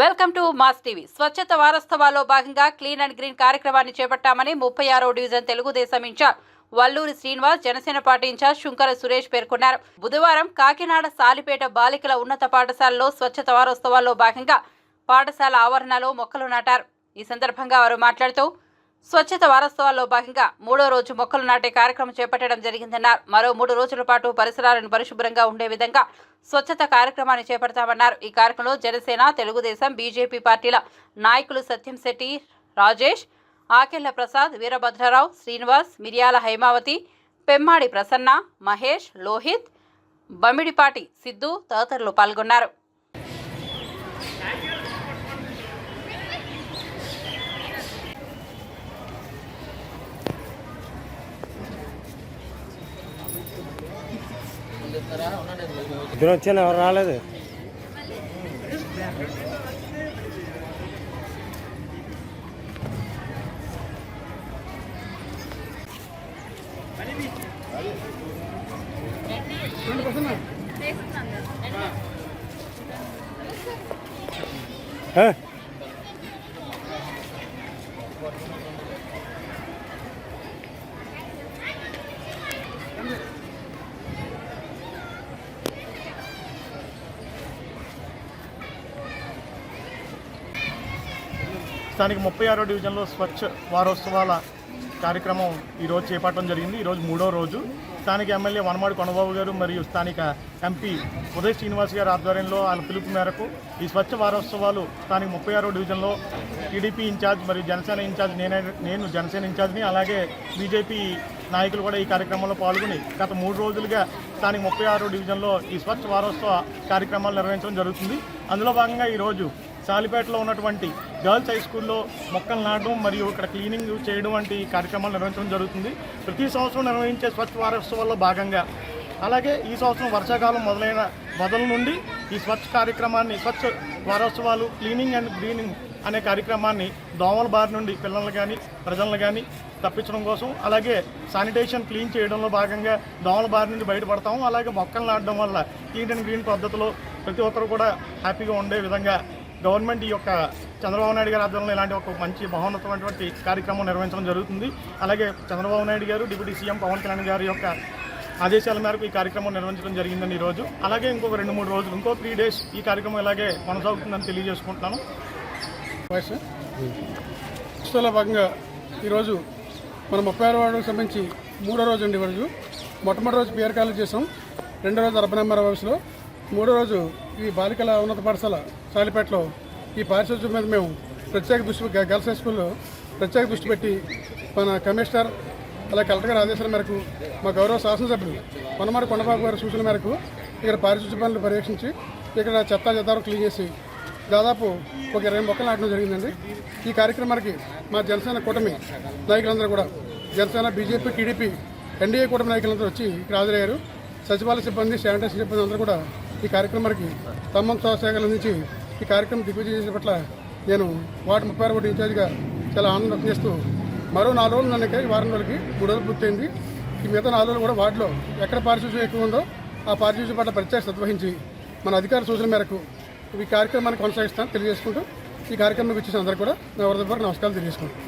Welcome to mass TV. స్వచ్ఛత వారోత్సవాల్లో భాగంగా క్లీన్ అండ్ గ్రీన్ కార్యక్రమాన్ని చేపట్టామని ముప్పై ఆరో division Telugu Desam incharge Valluri Srinivas Janasena party incharge Sunkara Suresh పేర్కొన్నారు. బుధవారం కాకినాడ సాలిపేట బాలికల ఉన్నత పాఠశాలలో స్వచ్ఛత వారోత్సవాల్లో భాగంగా పాఠశాల ఆవరణలో మొక్కలు నాటారు. ఈ సందర్భంగా వారు మాట్లాడుతూ స్వచ్ఛత వారోత్సవాల్లో భాగంగా మూడో రోజు మొక్కలు నాటే కార్యక్రమం చేపట్టడం జరిగిందన్నారు. మరో మూడు రోజుల పాటు పరిసరాలను పరిశుభ్రంగా ఉండే విధంగా స్వచ్ఛత కార్యక్రమాన్ని చేపడతామన్నారు. ఈ కార్యక్రమంలో జనసేన తెలుగుదేశం బీజేపీ పార్టీల నాయకులు సత్యం శెట్టి రాజేష్ ఆకెళ్ళ ప్రసాద్ వీరభద్రరావు శ్రీనివాస్ మిర్యాల హైమావతి పెమ్మాడి ప్రసన్న మహేష్ లోహిత్ బమిడిపాటి సిద్ధు తదితరులు పాల్గొన్నారు. ఇద్దరు వచ్చాను ఎవరు రాలేదు హ? స్థానిక ముప్పై ఆరో డివిజన్లో స్వచ్ఛ వారోత్సవాల కార్యక్రమం ఈరోజు చేపట్టడం జరిగింది. ఈరోజు మూడో రోజు. స్థానిక ఎమ్మెల్యే వనమాడి కొనబాబు గారు మరియు స్థానిక ఎంపీ ఉదయ్ శ్రీనివాస్ గారి ఆధ్వర్యంలో ఆయన పిలుపు మేరకు ఈ స్వచ్ఛ వారోత్సవాలు స్థానిక ముప్పై ఆరో డివిజన్లో టీడీపీ ఇన్ఛార్జ్ మరియు జనసేన ఇన్ఛార్జ్ నేనే నేను జనసేన ఇన్ఛార్జ్ని అలాగే బీజేపీ నాయకులు కూడా ఈ కార్యక్రమంలో పాల్గొని గత మూడు రోజులుగా స్థానిక ముప్పై ఆరో డివిజన్లో ఈ స్వచ్ఛ వారోత్సవ కార్యక్రమాలు నిర్వహించడం జరుగుతుంది. అందులో భాగంగా ఈరోజు సాలిపేటలో ఉన్నటువంటి గర్ల్స్ హై స్కూల్లో మొక్కలు నాటడం మరియు ఇక్కడ క్లీనింగ్ చేయడం వంటి కార్యక్రమాలు నిర్వహించడం జరుగుతుంది. ప్రతి సంవత్సరం నిర్వహించే స్వచ్ఛ వారోత్సవాల్లో భాగంగా అలాగే ఈ సంవత్సరం వర్షాకాలం మొదలైన మొదల నుండి ఈ స్వచ్ఛ కార్యక్రమాన్ని స్వచ్ఛ వారోత్సవాలు క్లీనింగ్ అండ్ గ్రీనింగ్ అనే కార్యక్రమాన్ని దోమల బారి నుండి పిల్లల్ని కానీ ప్రజలను కానీ తప్పించడం కోసం అలాగే శానిటేషన్ క్లీన్ చేయడంలో భాగంగా దోమల బారి నుండి బయటపడతాము. అలాగే మొక్కలు నాటడం వల్ల క్లీన్ అండ్ గ్రీన్ పద్ధతిలో ప్రతి ఒక్కరు కూడా హ్యాపీగా ఉండే విధంగా గవర్నమెంట్ ఈ యొక్క చంద్రబాబు నాయుడు గారి ఆధ్వర్యంలో ఇలాంటి ఒక మంచి మహోన్నతమైనటువంటి కార్యక్రమం నిర్వహించడం జరుగుతుంది. అలాగే చంద్రబాబు నాయుడు గారు డిప్యూటీ సీఎం పవన్ కళ్యాణ్ గారి యొక్క ఆదేశాల మేరకు ఈ కార్యక్రమం నిర్వహించడం జరిగిందని ఈరోజు అలాగే ఇంకొక రెండు మూడు రోజులు ఇంకో త్రీ డేస్ ఈ కార్యక్రమం ఇలాగే కొనసాగుతుందని తెలియజేసుకుంటున్నాను. ఉత్సవాల భాగంగా ఈరోజు మన ముప్పై ఆరు వార్డుకు సంబంధించి మూడో రోజు అండి ఈరోజు మొట్టమొదటి రోజు పిఆర్ కాలేజ్ చేసాం రెండో రోజు అర్బన్ ఎంఆర్ ఆఫీస్లో. మూడో రోజు ఈ బాలికల ఉన్నత పాఠశాల సాలిపేటలో ఈ పారిశుద్ధ్యం మీద మేము ప్రత్యేక దృష్టి గర్ల్స్ హై స్కూల్లో ప్రత్యేక దృష్టి పెట్టి మన కమిషనర్ అలా కలెక్టర్ గారి ఆదేశాల మేరకు మా గౌరవ శాసనసభ్యులు పొన్నమారి కొండబాబు గారి సూచన మేరకు ఇక్కడ పారిశుద్ధ్య పనులు పర్యవేక్షించి ఇక్కడ చెత్త చెత్తారు క్లీన్ చేసి దాదాపు ఒక ఇరవై మొక్కలు నాటడం జరిగిందండి. ఈ కార్యక్రమానికి మా జనసేన కూటమి నాయకులందరూ కూడా జనసేన బీజేపీ టీడీపీ ఎన్డీఏ కూటమి నాయకులందరూ వచ్చి ఇక్కడ హాజరయ్యారు. సచివాలయ సిబ్బంది శానిటైజర్ సిబ్బంది అందరూ కూడా ఈ కార్యక్రమానికి ఖమ్మం సహశాఖల అందించి ఈ కార్యక్రమం దిగ్విజయం చేసిన పట్ల నేను వార్డు ముప్పై ఆరు ఇన్ఛార్జిగా చాలా ఆనందం వ్యక్తం చేస్తూ మరో నాలుగు రోజులు నన్ను ఈ వారం రోజులకి మూడు రోజులు పూర్తయింది. ఈ మిగతా నాలుగు రోజులు కూడా వార్డులో ఎక్కడ పారిశుద్ధ్యం ఎక్కువ ఉందో ఆ పారిశుద్ధ్యం పట్ల ప్రత్యేక శ్రద్ధ మన అధికార సూచన మేరకు ఈ కార్యక్రమాన్ని కొనసాగిస్తాను తెలియజేసుకుంటూ ఈ కార్యక్రమం ఇచ్చేసిన అందరూ కూడా నా వరద నమస్కారాలు తెలియజేసుకుంటాను